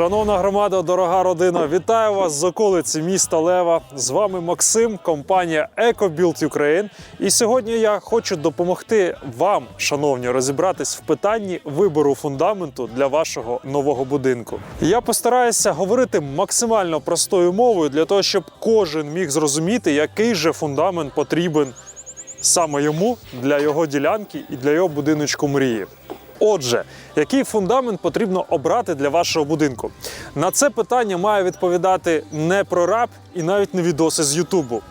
Шановна громада, дорога родина, вітаю вас з околиці міста Лева. З вами Максим, компанія EcoBuild Ukraine. І сьогодні я хочу допомогти вам, шановні, розібратись в питанні вибору фундаменту для вашого нового будинку. Я постараюся говорити максимально простою мовою для того, щоб кожен міг зрозуміти, який же фундамент потрібен саме йому для його ділянки і для його будиночку мрії. Отже, який фундамент потрібно обрати для вашого будинку? На це питання має відповідати не прораб і навіть не відоси з Ютубу.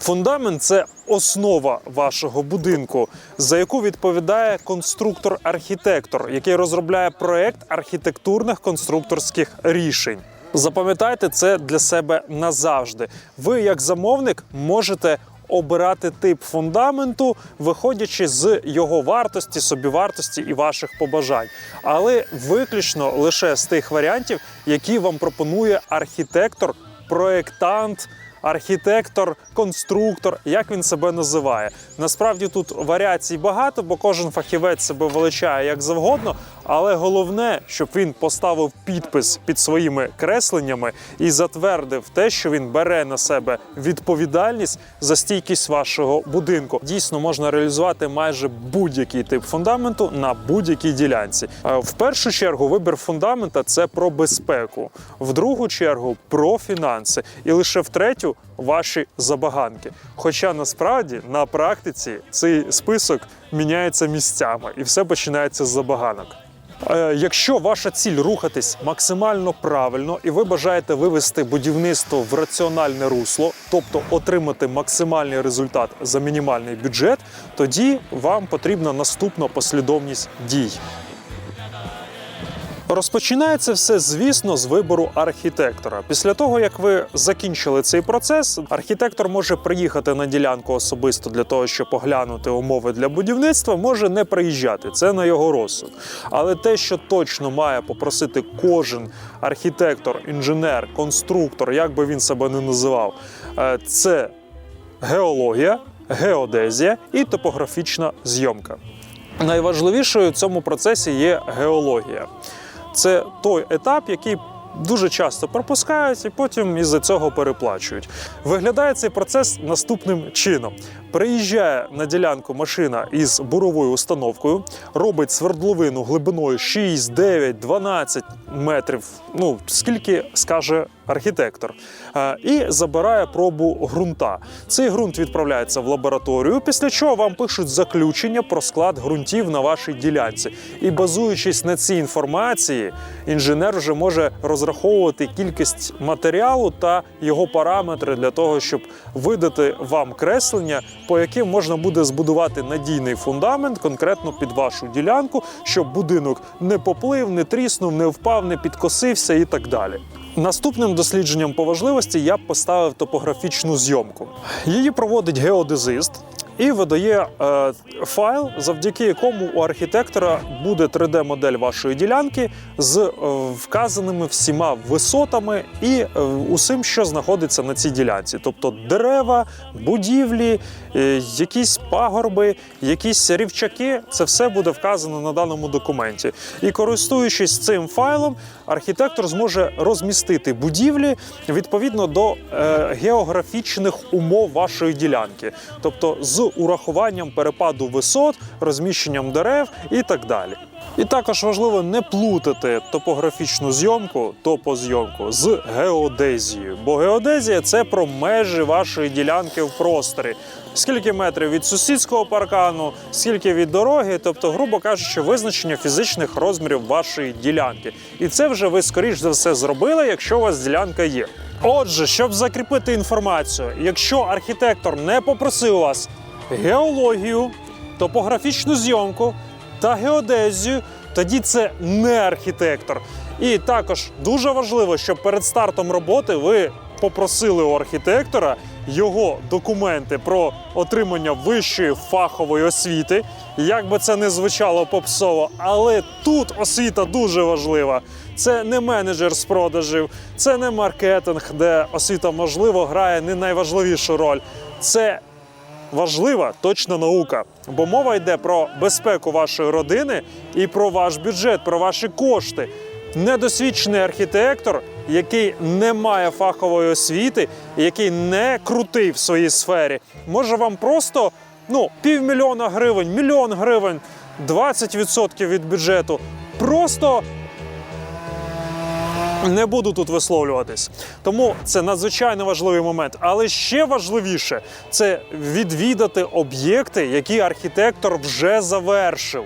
Фундамент це основа вашого будинку, за яку відповідає конструктор-архітектор, який розробляє проект архітектурних конструкторських рішень. Запам'ятайте це для себе назавжди. Ви, як замовник, можете обирати тип фундаменту, виходячи з його вартості, собівартості і ваших побажань, але виключно лише з тих варіантів, які вам пропонує архітектор, проєктант. Архітектор, конструктор, як він себе називає. Насправді тут варіацій багато, бо кожен фахівець себе величає як завгодно. Але головне, щоб він поставив підпис під своїми кресленнями і затвердив те, що він бере на себе відповідальність за стійкість вашого будинку. Дійсно можна реалізувати майже будь-який тип фундаменту на будь-якій ділянці. Е, В першу чергу вибір фундамента це про безпеку, в другу чергу про фінанси, і лише в третю ваші забаганки. Хоча насправді на практиці цей список міняється місцями, і все починається з забаганок. Е, Якщо ваша ціль рухатись максимально правильно і ви бажаєте вивести будівництво в раціональне русло, тобто отримати максимальний результат за мінімальний бюджет, тоді вам потрібна наступна послідовність дій. Розпочинається все, звісно, з вибору архітектора. Після того, як ви закінчили цей процес, архітектор може приїхати на ділянку особисто для того, щоб оглянути умови для будівництва, може не приїжджати. Це на його розсуд. Але те, що точно має попросити кожен архітектор, інженер, конструктор, як би він себе не називав, е, це геологія, геодезія і топографічна зйомка. Найважливішою в цьому процесі є геологія. Це той етап, який дуже часто пропускають і потім із-за цього переплачують. Виглядає цей процес наступним чином: приїжджає на ділянку машина із буровою установкою, робить свердловину глибиною 6, 9, 12 метрів. Ну скільки скаже архітектор, Е, і забирає пробу ґрунта. Цей ґрунт відправляється в лабораторію, після чого вам пишуть заключення про склад ґрунтів на вашій ділянці. І базуючись на цій інформації, інженер вже може розраховувати кількість матеріалу та його параметри для того, щоб видати вам креслення, по яким можна буде збудувати надійний фундамент конкретно під вашу ділянку, щоб будинок не поплив, не тріснув, не впав, не підкосився і так далі. Наступним дослідженням по важливості я б поставив топографічну зйомку. Її проводить геодезист і видає е, файл, завдяки якому у архітектора буде 3D-модель вашої ділянки з е, вказаними всіма висотами і е, усім, що знаходиться на цій ділянці, тобто дерева, будівлі, е, якісь пагорби, якісь рівчаки. Це все буде вказано на даному документі. І користуючись цим файлом, архітектор зможе розмістити будівлі відповідно до е, географічних умов вашої ділянки, тобто з урахуванням перепаду висот, розміщенням дерев і так далі. І також важливо не плутати топографічну зйомку, топозйомку з геодезією, бо геодезія це про межі вашої ділянки в просторі. Скільки метрів від сусідського паркану, скільки від дороги, тобто, грубо кажучи, визначення фізичних розмірів вашої ділянки. І це вже ви скоріш за все зробили, якщо у вас ділянка є. Отже, щоб закріпити інформацію, якщо архітектор не попросив вас геологію, топографічну зйомку та геодезію, тоді це не архітектор. І також дуже важливо, щоб перед стартом роботи ви попросили у архітектора його документи про отримання вищої фахової освіти. Як би це не звучало попсово, але тут освіта дуже важлива. Це не менеджер з продажів, це не маркетинг, де освіта можливо грає не найважливішу роль. Це важлива точна наука, бо мова йде про безпеку вашої родини і про ваш бюджет, про ваші кошти. недосвідчений архітектор, який не має фахової освіти, який не крутий в своїй сфері, може вам просто ну, півмільйона гривень, мільйон гривень, 20% від бюджету. Просто не буду тут висловлюватись. Тому це надзвичайно важливий момент. Але ще важливіше це відвідати об'єкти, які архітектор вже завершив.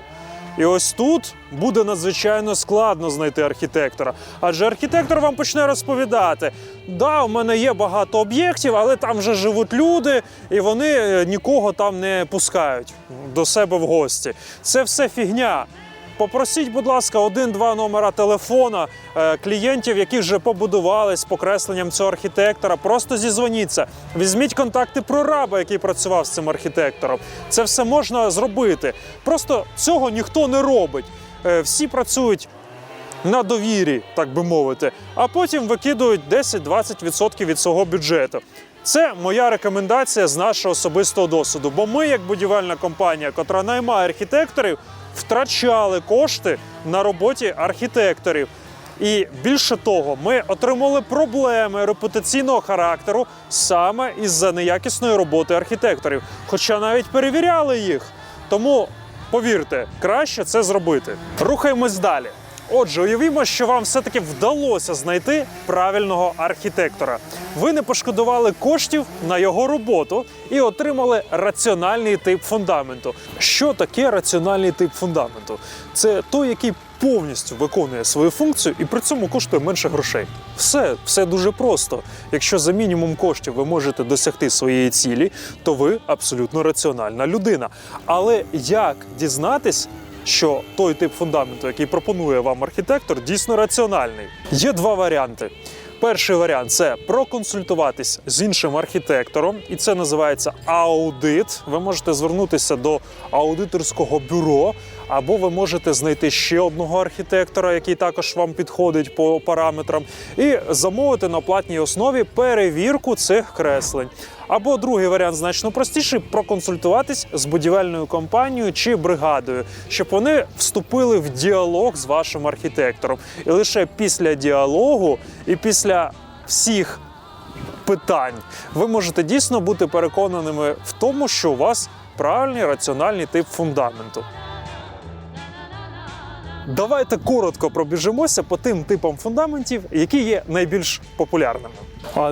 І ось тут буде надзвичайно складно знайти архітектора. Адже архітектор вам почне розповідати: да, у мене є багато об'єктів, але там вже живуть люди, і вони е, нікого там не пускають до себе в гості. Це все фігня. Попросіть, будь ласка, один-два номера телефона е, клієнтів, які вже побудували з покресленням цього архітектора. Просто зізвоніться. Візьміть контакти прораба, який працював з цим архітектором. Це все можна зробити. Просто цього ніхто не робить. Е, всі працюють на довірі, так би мовити, а потім викидують 10-20% від свого бюджету. Це моя рекомендація з нашого особистого досвіду. Бо ми, як будівельна компанія, котра наймає архітекторів, втрачали кошти на роботі архітекторів. І більше того, ми отримали проблеми репутаційного характеру саме із-за неякісної роботи архітекторів, хоча навіть перевіряли їх. Тому повірте, краще це зробити. Рухаємось далі. Отже, уявімо, що вам все-таки вдалося знайти правильного архітектора. Ви не пошкодували коштів на його роботу і отримали раціональний тип фундаменту. Що таке раціональний тип фундаменту? Це той, який повністю виконує свою функцію і при цьому коштує менше грошей. Все, все дуже просто. Якщо за мінімум коштів ви можете досягти своєї цілі, то ви абсолютно раціональна людина. Але як дізнатись? Що той тип фундаменту, який пропонує вам архітектор, дійсно раціональний. Є два варіанти. Перший варіант це проконсультуватись з іншим архітектором, і це називається аудит. Ви можете звернутися до аудиторського бюро, або ви можете знайти ще одного архітектора, який також вам підходить по параметрам, і замовити на платній основі перевірку цих креслень. Або другий варіант значно простіший проконсультуватись з будівельною компанією чи бригадою, щоб вони вступили в діалог з вашим архітектором. І лише після діалогу і після всіх питань ви можете дійсно бути переконаними в тому, що у вас правильний раціональний тип фундаменту. Давайте коротко пробіжимося по тим типам фундаментів, які є найбільш популярними.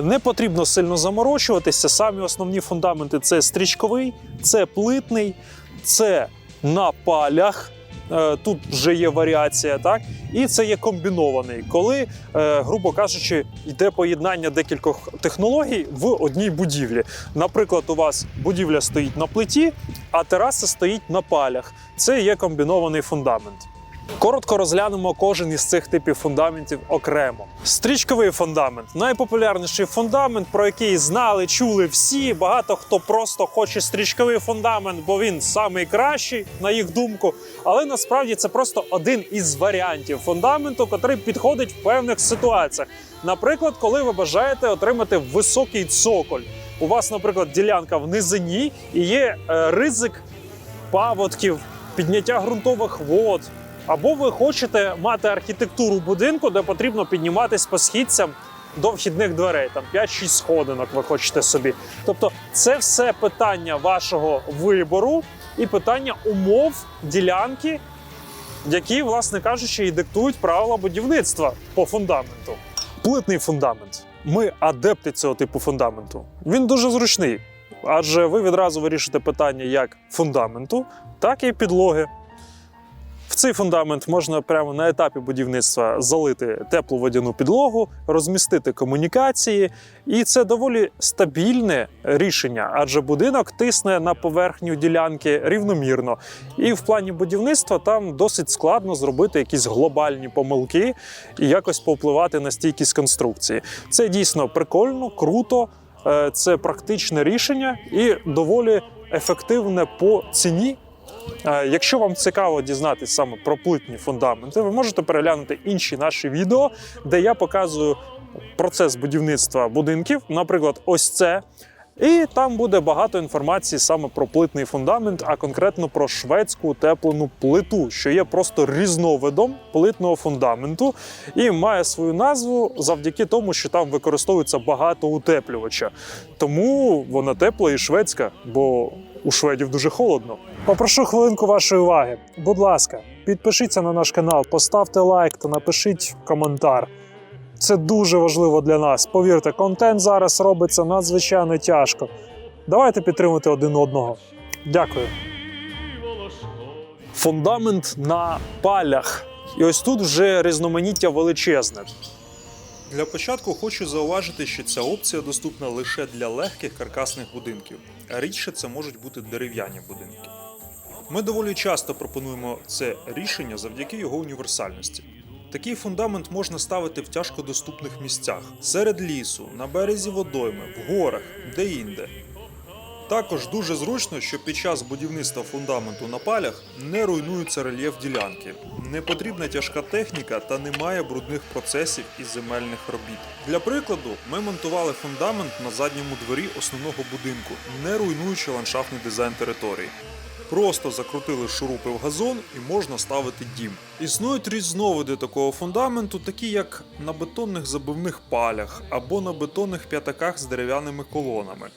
Не потрібно сильно заморочуватися. Самі основні фундаменти це стрічковий, це плитний, це на палях. Е, Тут вже є варіація, так і це є комбінований, коли, е, грубо кажучи, йде поєднання декількох технологій в одній будівлі. Наприклад, у вас будівля стоїть на плиті, а тераса стоїть на палях. Це є комбінований фундамент. Коротко розглянемо кожен із цих типів фундаментів окремо. Стрічковий фундамент найпопулярніший фундамент, про який знали, чули всі. Багато хто просто хоче стрічковий фундамент, бо він самий кращий, на їх думку. Але насправді це просто один із варіантів фундаменту, який підходить в певних ситуаціях. Наприклад, коли ви бажаєте отримати високий цоколь. У вас, наприклад, ділянка в низині і є е, ризик паводків, підняття ґрунтових вод. Або ви хочете мати архітектуру будинку, де потрібно підніматись по східцям до вхідних дверей, там 5-6 сходинок ви хочете собі. Тобто, це все питання вашого вибору і питання умов ділянки, які, власне кажучи, і диктують правила будівництва по фундаменту. Плитний фундамент. Ми адепти цього типу фундаменту. Він дуже зручний, адже ви відразу вирішите питання як фундаменту, так і підлоги. Цей фундамент можна прямо на етапі будівництва залити теплу водяну підлогу, розмістити комунікації, і це доволі стабільне рішення, адже будинок тисне на поверхню ділянки рівномірно. І в плані будівництва там досить складно зробити якісь глобальні помилки і якось повпливати на стійкість конструкції. Це дійсно прикольно, круто. е, Це практичне рішення і доволі ефективне по ціні Якщо вам цікаво дізнатися саме про плитні фундаменти, ви можете переглянути інші наші відео, де я показую процес будівництва будинків. Наприклад, ось це. І там буде багато інформації саме про плитний фундамент, а конкретно про шведську утеплену плиту, що є просто різновидом плитного фундаменту і має свою назву завдяки тому, що там використовується багато утеплювача. Тому вона тепла і шведська, бо у шведів дуже холодно. Попрошу хвилинку вашої уваги. Будь ласка, підпишіться на наш канал, поставте лайк та напишіть коментар. Це дуже важливо для нас. Повірте, контент зараз робиться надзвичайно тяжко. Давайте підтримувати один одного. Дякую. Фундамент на палях. І ось тут вже різноманіття величезне. Для початку хочу зауважити, що ця опція доступна лише для легких каркасних будинків, а рідше це можуть бути дерев'яні будинки. Ми доволі часто пропонуємо це рішення завдяки його універсальності. Такий фундамент можна ставити в тяжкодоступних місцях серед лісу, на березі водойми, в горах, де-інде. Також дуже зручно, що під час будівництва фундаменту на палях не руйнується рельєф ділянки, не потрібна тяжка техніка та немає брудних процесів і земельних робіт. Для прикладу, ми монтували фундамент на задньому дворі основного будинку, не руйнуючи ландшафтний дизайн території. Просто закрутили шурупи в газон і можна ставити дім. Існують різновиди такого фундаменту, такі як на бетонних забивних палях або на бетонних п'ятаках з дерев'яними колонами.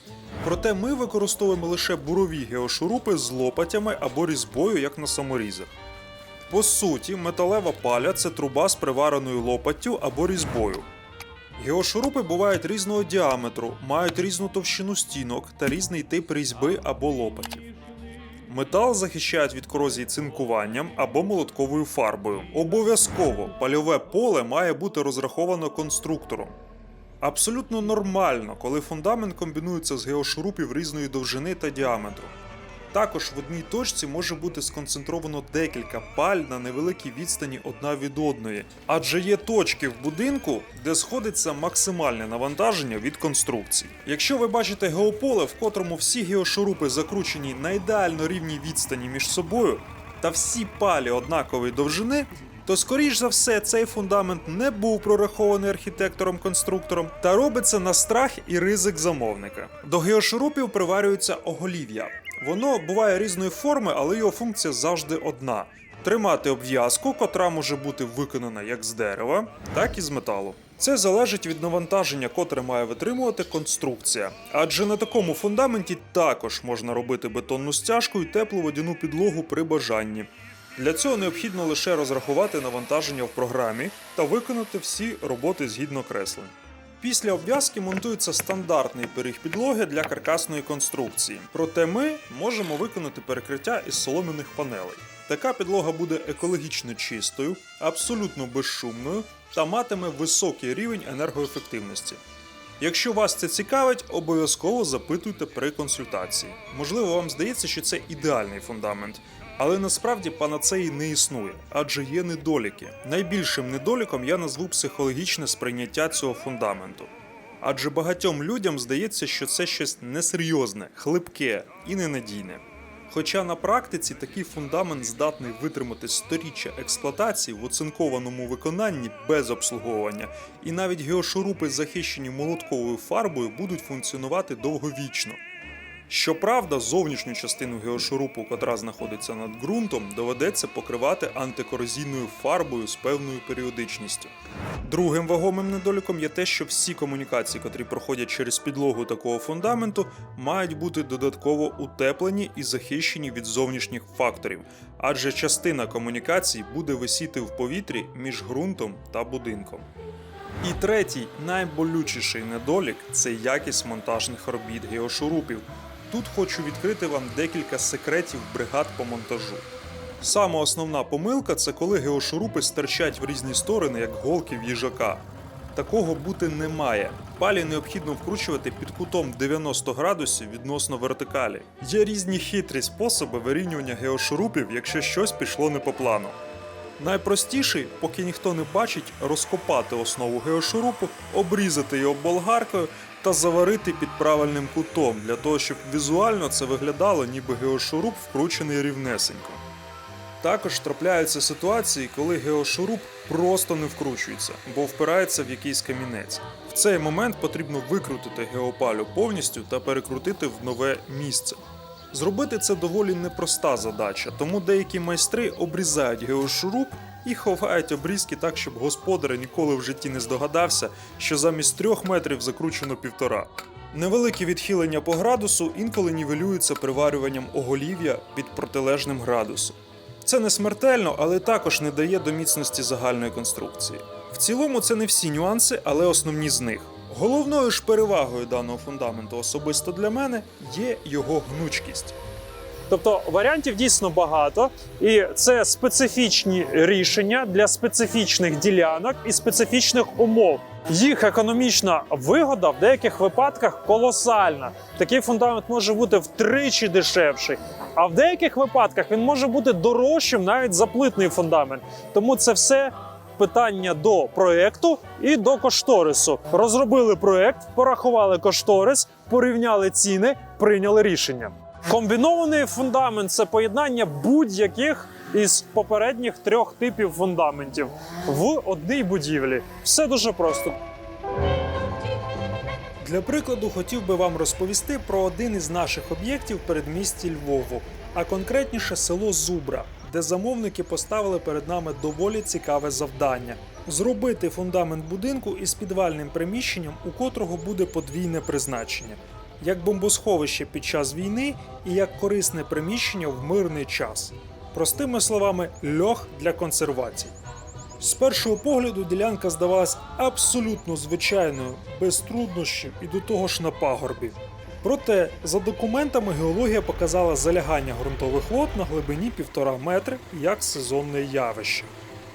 Проте ми використовуємо лише бурові геошурупи з лопатями або різьбою, як на саморізах. По суті, металева паля це труба з привареною лопаттю або різьбою. Геошурупи бувають різного діаметру, мають різну товщину стінок та різний тип різьби або лопатів. Метал захищають від корозії цинкуванням або молотковою фарбою. Обов'язково пальове поле має бути розраховано конструктором. Абсолютно нормально, коли фундамент комбінується з геошурупів різної довжини та діаметру. Також в одній точці може бути сконцентровано декілька паль на невеликій відстані одна від одної, адже є точки в будинку, де сходиться максимальне навантаження від конструкцій. Якщо ви бачите геополе, в котрому всі геошурупи закручені на ідеально рівній відстані між собою, та всі палі однакової довжини, то скоріш за все цей фундамент не був прорахований архітектором-конструктором та робиться на страх і ризик замовника. До геошурупів приварюється оголів'я. Воно буває різної форми, але його функція завжди одна: тримати обв'язку, котра може бути виконана як з дерева, так і з металу. Це залежить від навантаження, котре має витримувати конструкція. Адже на такому фундаменті також можна робити бетонну стяжку і теплу водяну підлогу при бажанні. Для цього необхідно лише розрахувати навантаження в програмі та виконати всі роботи згідно креслень. Після обв'язки монтується стандартний пиріг підлоги для каркасної конструкції. Проте ми можемо виконати перекриття із солом'яних панелей. Така підлога буде екологічно чистою, абсолютно безшумною та матиме високий рівень енергоефективності. Якщо вас це цікавить, обов'язково запитуйте при консультації. Можливо, вам здається, що це ідеальний фундамент. Але насправді панацеї не існує, адже є недоліки. Найбільшим недоліком я назву психологічне сприйняття цього фундаменту. Адже багатьом людям здається, що це щось несерйозне, хлипке і ненадійне. Хоча на практиці такий фундамент здатний витримати сторіччя експлуатації в оцинкованому виконанні без обслуговування, і навіть геошурупи, захищені молотковою фарбою, будуть функціонувати довговічно. Щоправда, зовнішню частину геошурупу, котра знаходиться над ґрунтом, доведеться покривати антикорозійною фарбою з певною періодичністю. Другим вагомим недоліком є те, що всі комунікації, котрі проходять через підлогу такого фундаменту, мають бути додатково утеплені і захищені від зовнішніх факторів, адже частина комунікацій буде висіти в повітрі між ґрунтом та будинком. І третій, найболючіший недолік це якість монтажних робіт геошурупів. Тут хочу відкрити вам декілька секретів бригад по монтажу. Сама основна помилка це коли геошурупи стирчать в різні сторони, як голки в їжака. Такого бути не має. Палі необхідно вкручувати під кутом 90 градусів відносно вертикалі. Є різні хитрі способи вирівнювання геошурупів, якщо щось пішло не по плану. Найпростіший, поки ніхто не бачить, розкопати основу геошурупу, обрізати його болгаркою та заварити під правильним кутом, для того, щоб візуально це виглядало, ніби геошуруп вкручений рівнесенько. Також трапляються ситуації, коли геошуруп просто не вкручується, бо впирається в якийсь камінець. В цей момент потрібно викрутити геопалю повністю та перекрутити в нове місце. Зробити це доволі непроста задача, тому деякі майстри обрізають геошуруп і ховають обрізки так, щоб господар ніколи в житті не здогадався, що замість трьох метрів закручено півтора. Невеликі відхилення по градусу інколи нівелюються приварюванням оголів'я під протилежним градусом. Це не смертельно, але також не дає до міцності загальної конструкції. В цілому це не всі нюанси, але основні з них. Головною ж перевагою даного фундаменту особисто для мене є його гнучкість. Тобто варіантів дійсно багато, і це специфічні рішення для специфічних ділянок і специфічних умов. Їх економічна вигода в деяких випадках колосальна. Такий фундамент може бути втричі дешевший, а в деяких випадках він може бути дорожчим навіть за плитний фундамент. Тому це все питання до проекту і до кошторису. Розробили проект, порахували кошторис, порівняли ціни, прийняли рішення. Комбінований фундамент це поєднання будь-яких із попередніх трьох типів фундаментів в одній будівлі. Все дуже просто. Для прикладу хотів би вам розповісти про один із наших об'єктів в передмісті Львову, а конкретніше село Зубра, де замовники поставили перед нами доволі цікаве завдання зробити фундамент будинку із підвальним приміщенням, у котрого буде подвійне призначення, як бомбосховище під час війни і як корисне приміщення в мирний час. Простими словами, льох для консервації. З першого погляду ділянка здавалась абсолютно звичайною, без труднощів і до того ж на пагорбі. Проте, за документами, геологія показала залягання ґрунтових вод на глибині півтора метри як сезонне явище.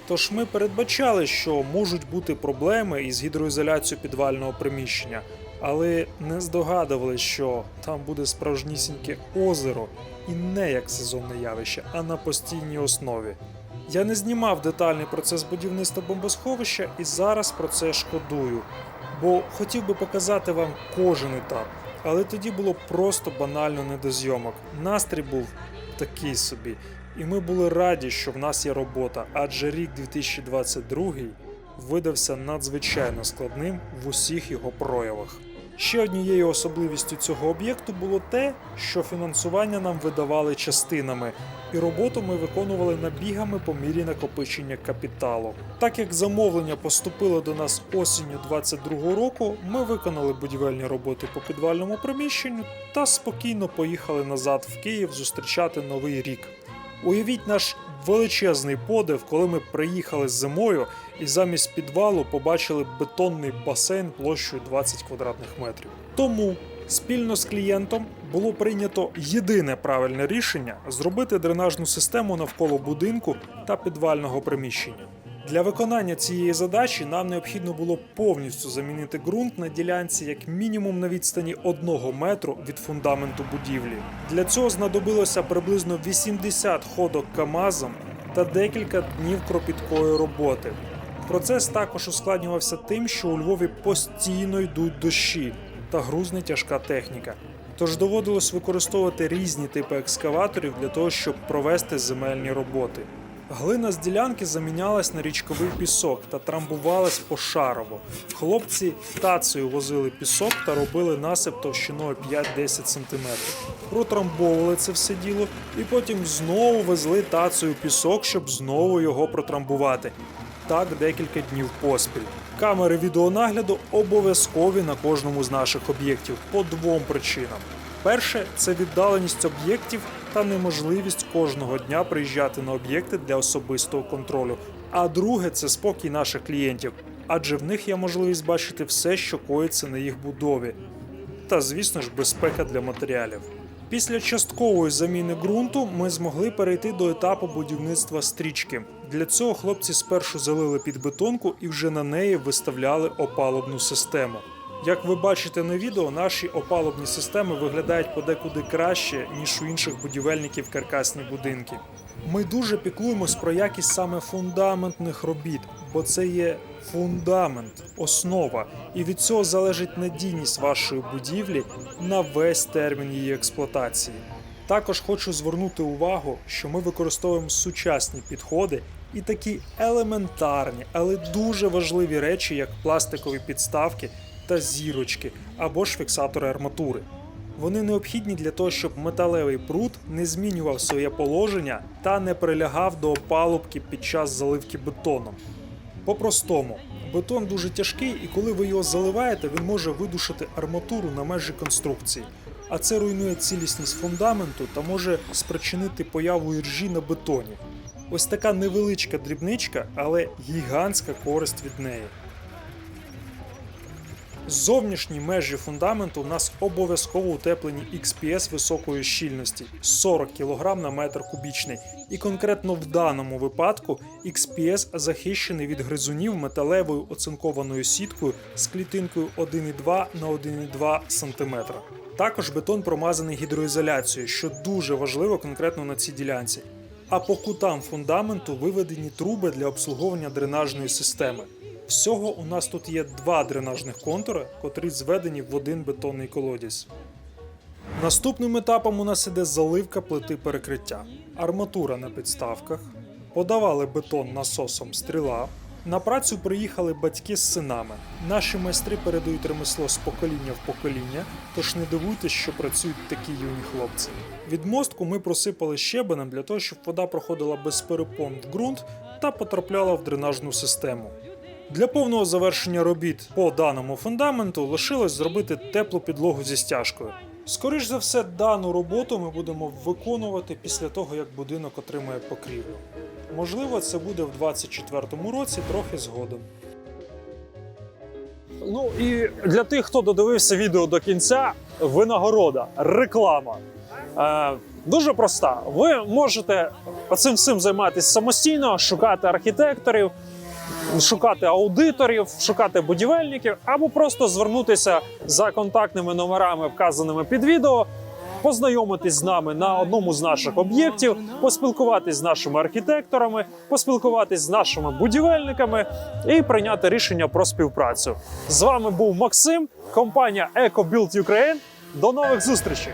Тож ми передбачали, що можуть бути проблеми із гідроізоляцією підвального приміщення, але не здогадували, що там буде справжнісіньке озеро і не як сезонне явище, а на постійній основі. Я не знімав детальний процес будівництва бомбосховища і зараз про це шкодую, бо хотів би показати вам кожен етап. Але тоді було просто банально не до зйомок. Настрій був такий собі. І ми були раді, що в нас є робота, адже рік 2022 видався надзвичайно складним в усіх його проявах. Ще однією особливістю цього об'єкту було те, що фінансування нам видавали частинами, і роботу ми виконували набігами по мірі накопичення капіталу. Так як замовлення поступило до нас осінню 22 року, ми виконали будівельні роботи по підвальному приміщенню та спокійно поїхали назад в Київ зустрічати новий рік. Уявіть наш величезний подив, коли ми приїхали зимою і замість підвалу побачили бетонний басейн площею 20 квадратних метрів. Тому спільно з клієнтом було прийнято єдине правильне рішення зробити дренажну систему навколо будинку та підвального приміщення. Для виконання цієї задачі нам необхідно було повністю замінити ґрунт на ділянці як мінімум на відстані 1 метру від фундаменту будівлі. Для цього знадобилося приблизно 80 ходок КАМАЗом та декілька днів кропіткої роботи. Процес також ускладнювався тим, що у Львові постійно йдуть дощі та грузне тяжка техніка. Тож доводилось використовувати різні типи екскаваторів для того, щоб провести земельні роботи. Глина з ділянки замінялась на річковий пісок та трамбувалась пошарово. Хлопці тацею возили пісок та робили насип товщиною 5-10 см. Протрамбовували це все діло і потім знову везли тацею пісок, щоб знову його протрамбувати. Так декілька днів поспіль. Камери відеонагляду обов'язкові на кожному з наших об'єктів по двом причинам. Перше це віддаленість об'єктів та неможливість кожного дня приїжджати на об'єкти для особистого контролю. А друге це спокій наших клієнтів, адже в них є можливість бачити все, що коїться на їх будові. Та, звісно ж, безпека для матеріалів. Після часткової заміни ґрунту ми змогли перейти до етапу будівництва стрічки. Для цього хлопці спершу залили під бетонку і вже на неї виставляли опалубну систему. Як ви бачите на відео, наші опалубні системи виглядають подекуди краще, ніж у інших будівельників каркасні будинки. Ми дуже піклуємось про якість саме фундаментних робіт, бо це є фундамент, основа, і від цього залежить надійність вашої будівлі на весь термін її експлуатації. Також хочу звернути увагу, що ми використовуємо сучасні підходи і такі елементарні, але дуже важливі речі, як пластикові підставки та зірочки або ж фіксатори арматури. Вони необхідні для того, щоб металевий прут не змінював своє положення та не прилягав до опалубки під час заливки бетоном. По-простому, бетон дуже тяжкий, і коли ви його заливаєте, він може видушити арматуру на межі конструкції. А це руйнує цілісність фундаменту та може спричинити появу іржі на бетоні. Ось така невеличка дрібничка, але гігантська користь від неї. Зовнішні межі фундаменту у нас обов'язково утеплені XPS високої щільності 40 кг на метр кубічний. І конкретно в даному випадку XPS захищений від гризунів металевою оцинкованою сіткою з клітинкою 1,2 на 1,2 см. Також бетон промазаний гідроізоляцією, що дуже важливо конкретно на цій ділянці. А по кутам фундаменту виведені труби для обслуговування дренажної системи. Всього у нас тут є два дренажних контури, котрі зведені в один бетонний колодязь. Наступним етапом у нас іде заливка плити перекриття, арматура на підставках, подавали бетон насосом стріла. На працю приїхали батьки з синами. Наші майстри передають ремесло з покоління в покоління, тож не дивуйтесь, що працюють такі юні хлопці. Від мостку ми просипали щебенем для того, щоб вода проходила без перепон в ґрунт та потрапляла в дренажну систему. Для повного завершення робіт по даному фундаменту лишилось зробити теплу підлогу зі стяжкою. Скоріш за все, дану роботу ми будемо виконувати після того, як будинок отримає покрівлю. Можливо, це буде в 2024 році, трохи згодом. Ну і для тих, хто додивився відео до кінця, винагорода, реклама. Е, дуже проста. Ви можете цим всім займатися самостійно, шукати архітекторів, шукати аудиторів, шукати будівельників, або просто звернутися за контактними номерами, вказаними під відео, познайомитись з нами на одному з наших об'єктів, поспілкуватись з нашими архітекторами, поспілкуватись з нашими будівельниками і прийняти рішення про співпрацю. З вами був Максим, компанія EcoBuild Ukraine. До нових зустрічей!